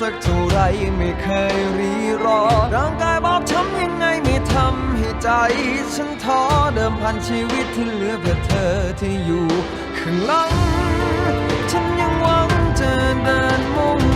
สักเท่าไรไม่เคยรีรอ ร่างกายบอกช้ำยังไงไม่ทำให้ใจ ฉันท้อเดิมพันชีวิตที่เหลือเพื่อเธอที่อยู่ข้างหลัง ฉันยังหวังจะเดินมุ่ง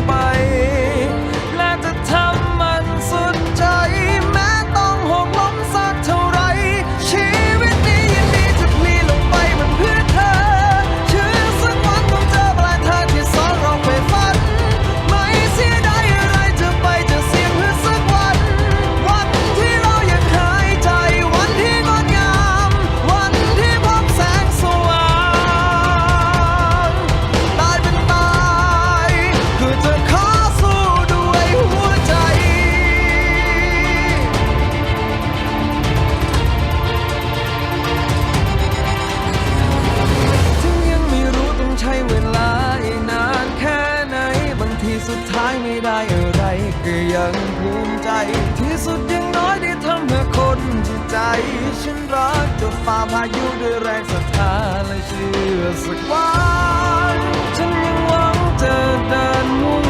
ฉันรักจะฝ่าพายุด้วยแรงศรัทธาและเชื่อสักวัน ฉันยังหวังจะเดินมุ่ง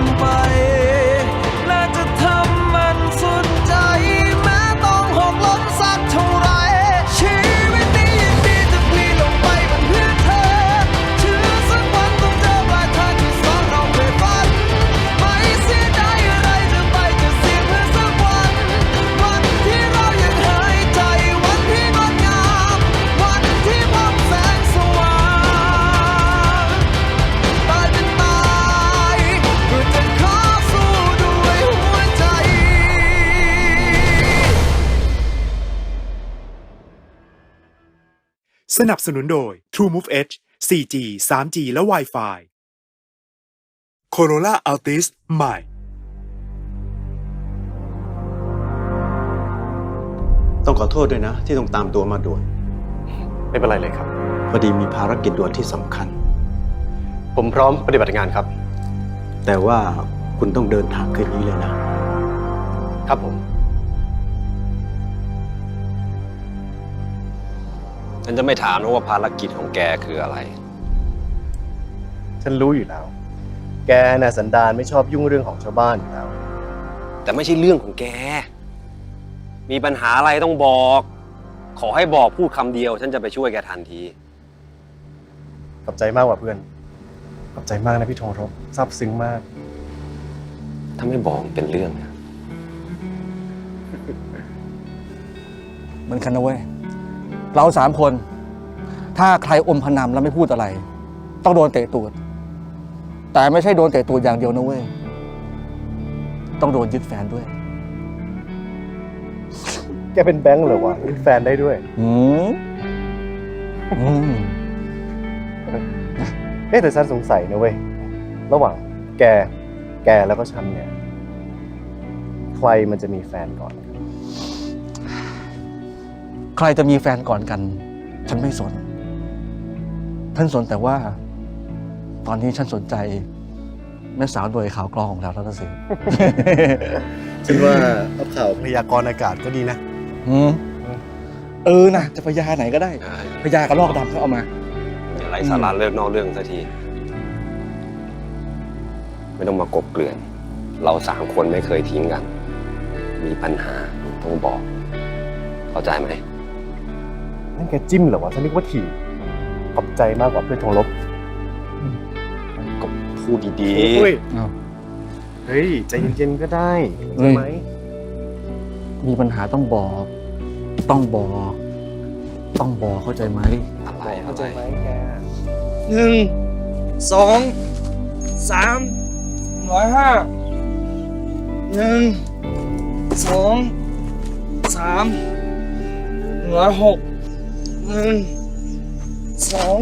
สนับสนุนโดย TrueMove Edge 4G 3G และ Wi-Fi Corolla Altis ใหม่ ต้องขอโทษด้วยนะ ที่ต้องตามตัวมาด่วน ไม่เป็นไรเลยครับ พอดีมีภารกิจด่วนที่สำคัญ ผมพร้อมปฏิบัติงานครับ แต่ว่าคุณต้องเดินทางคืนนี้เลยนะ ครับผม ฉันจะไม่ถามนะว่าภารกิจของแกคืออะไร ฉันรู้อยู่แล้ว แกน่ะสันดานไม่ชอบยุ่งเรื่องของชาวบ้านอยู่แล้ว แต่ไม่ใช่เรื่องของแก มีปัญหาอะไรต้องบอก ขอให้บอกพูดคำเดียว ฉันจะไปช่วยแกทันที ขอบใจมากว่ะเพื่อน ขอบใจมากนะพี่ธงรบซาบซึ้งมาก ถ้าไม่บอกมันเป็นเรื่องนะ เหมือนกันนะเว้ย เราสามคน ถ้าใครอมพนำแล้วไม่พูดอะไร ต้องโดนเตะตูด แต่ไม่ใช่โดนเตะตูดอย่างเดียวนะเว้ย ต้องโดนยึดแฟนด้วย แกเป็นแบงค์เหรอวะยึดแฟนได้ด้วย อืมอืมเอ๊ะแต่ฉันสงสัยนะเว้ย ระหว่างแก แกแล้วก็ฉันเนี่ย ใครมันจะมีแฟนก่อน ใครจะมีแฟนก่อนกัน ฉันไม่สน ท่านสนแต่ว่า ตอนนี้ฉันสนใจ แม่สาวโดยข่าวกรองของเราแล้วนะสิฉันว่าเอาข่าวพยากรณ์อากาศก็ดีนะอืมเออนะจะพยาไหนก็ได้ พยากระลอกดำเขาเอามาอย่าไร้สาระเลิกนอกเรื่องสักที ไม่ต้องมากบเกลื่อน เราสามคนไม่เคยทิ้งกัน มีปัญหาต้องบอก เข้าใจไหม นั่นแกจิ้มเหรอวะฉันนึกว่าถีบขอบใจมากกว่าเพื่อนธงรบก็พูดดีโอ้ยอ้าวเฮ้ยใจเย็นๆก็ได้เฮ้ใช่ย ไหมมีปัญหาต้องบอก ต้องบอก ต้องบอกเข้าใจไหม ๆอะไรเข้าอะใจไรไหมแกหนึ่งสองสามร้อยห้าหนึ่งสองสามร้อยหก หนึ่งสอง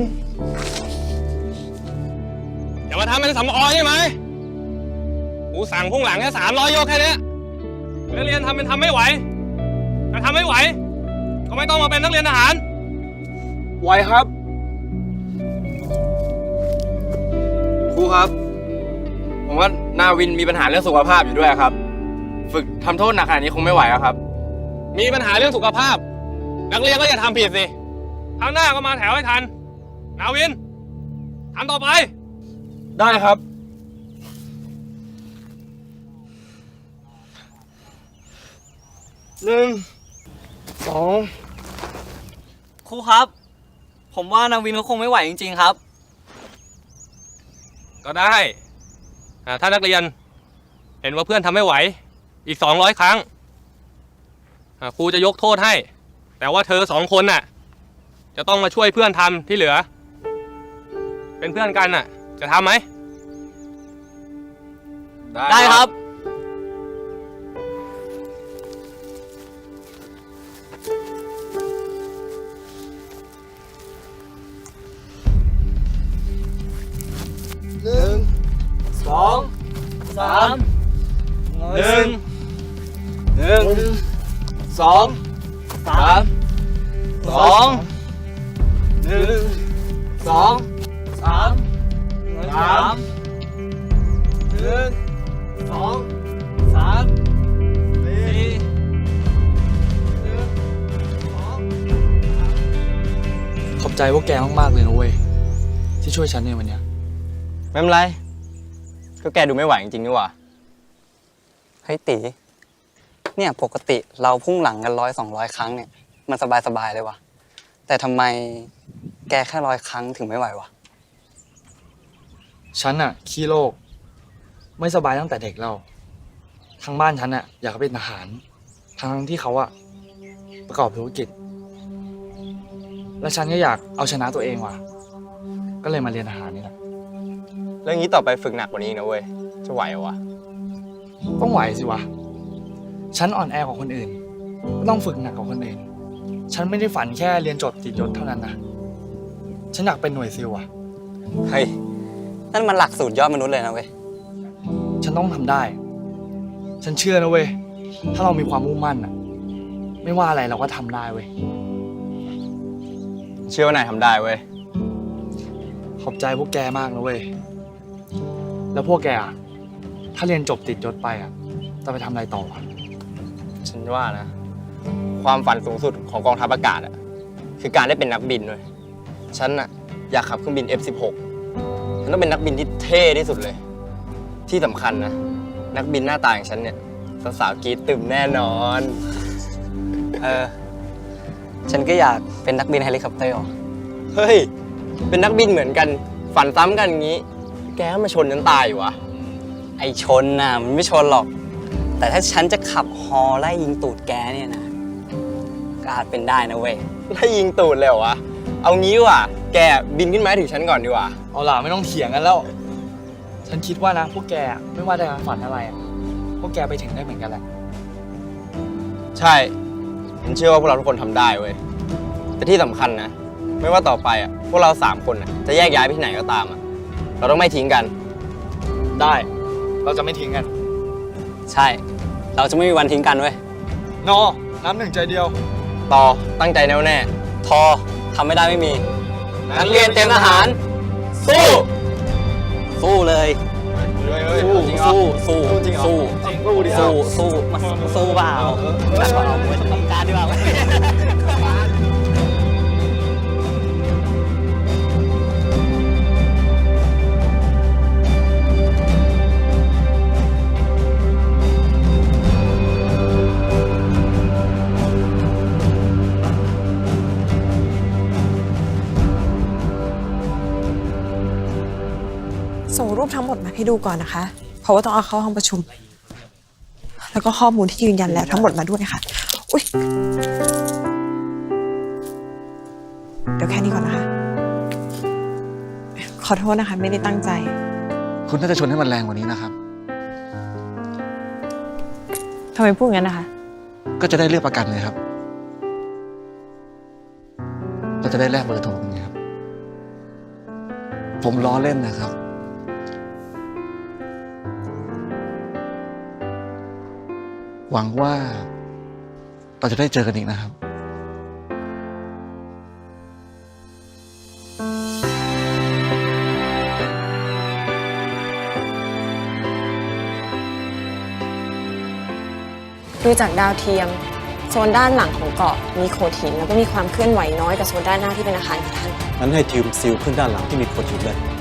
อย่ามาทำเป็นสำออยใช่ไหมกูสั่งพุ่งหลังแค่สามร้อยโยกแค่เนี้ยนักเรียนทำเป็นทำไม่ไหวถ้าทำไม่ไหว ก็ไม่ต้องมาเป็นนักเรียนทหาร ไหวครับ ครูครับ ผมว่านาวินมีปัญหาเรื่องสุขภาพอยู่ด้วยครับ ฝึกทำโทษหนักขนาดนี้คงไม่ไหวแล้วครับ มีปัญหาเรื่องสุขภาพ นักเรียนก็อย่าทำผิดสิ ครั้งหน้าก็มาแถวให้ทัน นาวินทำต่อไป ได้ครับ หนึ่ง สอง ครูครับ ผมว่านาวินเขาคงไม่ไหวจริงๆครับ ก็ได้อ่าถ้านักเรียน เห็นว่าเพื่อนทำไม่ไหว อีกสองร้อยครั้งอ่าครูจะยกโทษให้ แต่ว่าเธอสองคนน่ะ จะต้องมาช่วยเพื่อนทำที่เหลือ เป็นเพื่อนกันน่ะ จะทำไหมได้ครับ หนึ่งสองสามหนึ่งหนึ่งสอง องสามสามหนึ่งสองสามสี่ขอบใจพวกแกมากๆเลยนะเว้ยที่ช่วยฉันในวันเนี้ยไม่เป็นไร ก็แกดูไม่ไหวจริงๆนี่หว่า เฮ้ยตี เนี่ยปกติเราพุ่งหลังกันร้อยสองร้อยครั้งเนี่ย มันสบายๆเลยวะแต่ทำไม แกแค่ร้อยครั้งถึงไม่ไหววะ ฉันอะขี้โรคไม่สบายตั้งแต่เด็กแล้วทางบ้านฉันอะอยากเป็นทหารทั้งที่เขาอะประกอบธุรกิจ และฉันก็อยากเอาชนะตัวเองว่ะ ก็เลยมาเรียนทหารนี่แหละแล้วงี้ต่อไปฝึกหนักกว่านี้นะเว้ย จะไหวเหรอวะ ต้องไหวสิวะฉันอ่อนแอกว่าคนอื่นก็ต้องฝึกหนักกว่าคนอื่น ฉันไม่ได้ฝันแค่เรียนจบติดยศเท่านั้นนะ ฉันอยากเป็นหน่วยซิลอะเฮ้ย นั่นมันหลักสูตรยอดมนุษย์เลยนะเว้ย ฉันต้องทำได้ ฉันเชื่อนะเว้ย ถ้าเรามีความมุ่งมั่นอะไม่ว่าอะไรเราก็ทำได้เว้ย เชื่อว่านายทำได้เว้ย ขอบใจพวกแกมากนะเว้ย แล้วพวกแกอะถ้าเรียนจบติดยศไปอะจะไปทำอะไรต่อวะฉันว่านะ ความฝันสูงสุดของกองทัพอากาศอะคือการได้เป็นนักบินเว้ย ฉันอะอยากขับเครื่องบิน F16 ฉันต้องเป็นนักบินที่เท่ที่สุดเลย ที่สำคัญนะ นักบินหน้าตาอย่างฉันเนี่ยสาวๆกรีดตึมแน่นอน เออ ฉันก็อยากเป็นนักบินเฮลิคอปเตอร์ว่ะเฮ้ย เป็นนักบินเหมือนกัน ฝันซ้ำกันอย่างนี้ แกก็มาชนฉันตายอยู่วะ ไอชนน่ะมันไม่ชนหรอก แต่ถ้าฉันจะขับฮอไล่ยิงตูดแกเนี่ยนะก็อาจเป็นได้นะเว้ยไล่ยิงตูดเลยเหรอวะ เอางี้ดีกว่า แกบินขึ้นมาให้ถึงฉันก่อนดีกว่า เอาล่ะไม่ต้องเถียงกันแล้ว ฉันคิดว่านะ พวกแกอะไม่ว่าจะฝันอะไรอะพวกแกไปถึงได้เหมือนกันแหละ ใช่ ฉันเชื่อว่าพวกเราทุกคนทำได้เว้ย แต่ที่สำคัญนะ ไม่ว่าต่อไปอะ พวกเราสามคนอะจะแยกย้ายไปที่ไหนก็ตามอะ เราต้องไม่ทิ้งกัน ได้ เราจะไม่ทิ้งกัน ใช่ เราจะไม่มีวันทิ้งกันเว้ยนอน้ำหนึ่งใจเดียว ต่อตั้งใจแน่วแน่ ทอ ทำไม่ได้ไม่มี นักเรียนเตรียมทหาร สู้ สู้เลยสู้ สู้ สู้สู้สู้ สู้มาสู้เปล่าแบบว่าเอาไว้ต้องการดีกว่า ให้ดูก่อนนะคะ เพราะว่าต้องเอาเข้าห้องประชุม แล้วก็ข้อมูลที่ยืนยันแล้วทั้งหมดมาด้วยค่ะ อุ้ยเดี๋ยวแค่นี้ก่อนนะคะ ขอโทษนะคะ ไม่ได้ตั้งใจ คุณน่าจะชนให้มันแรงกว่านี้นะครับ ทำไมพูดงั้นนะคะ ก็จะได้เรียกประกันเลยครับเราจะได้แลกเบอร์โทรกันไงครับ ผมล้อเล่นนะครับ หวังว่าเราจะได้เจอกันอีกนะครับดูจากดาวเทียม โซนด้านหลังของเกาะมีโขดหินแล้วก็มีความเคลื่อนไหวน้อยกว่าโซนด้านหน้าที่เป็นอาคารค่ะท่าน นั้นให้ทีมซิลขึ้นด้านหลังที่มีโขดหินเลย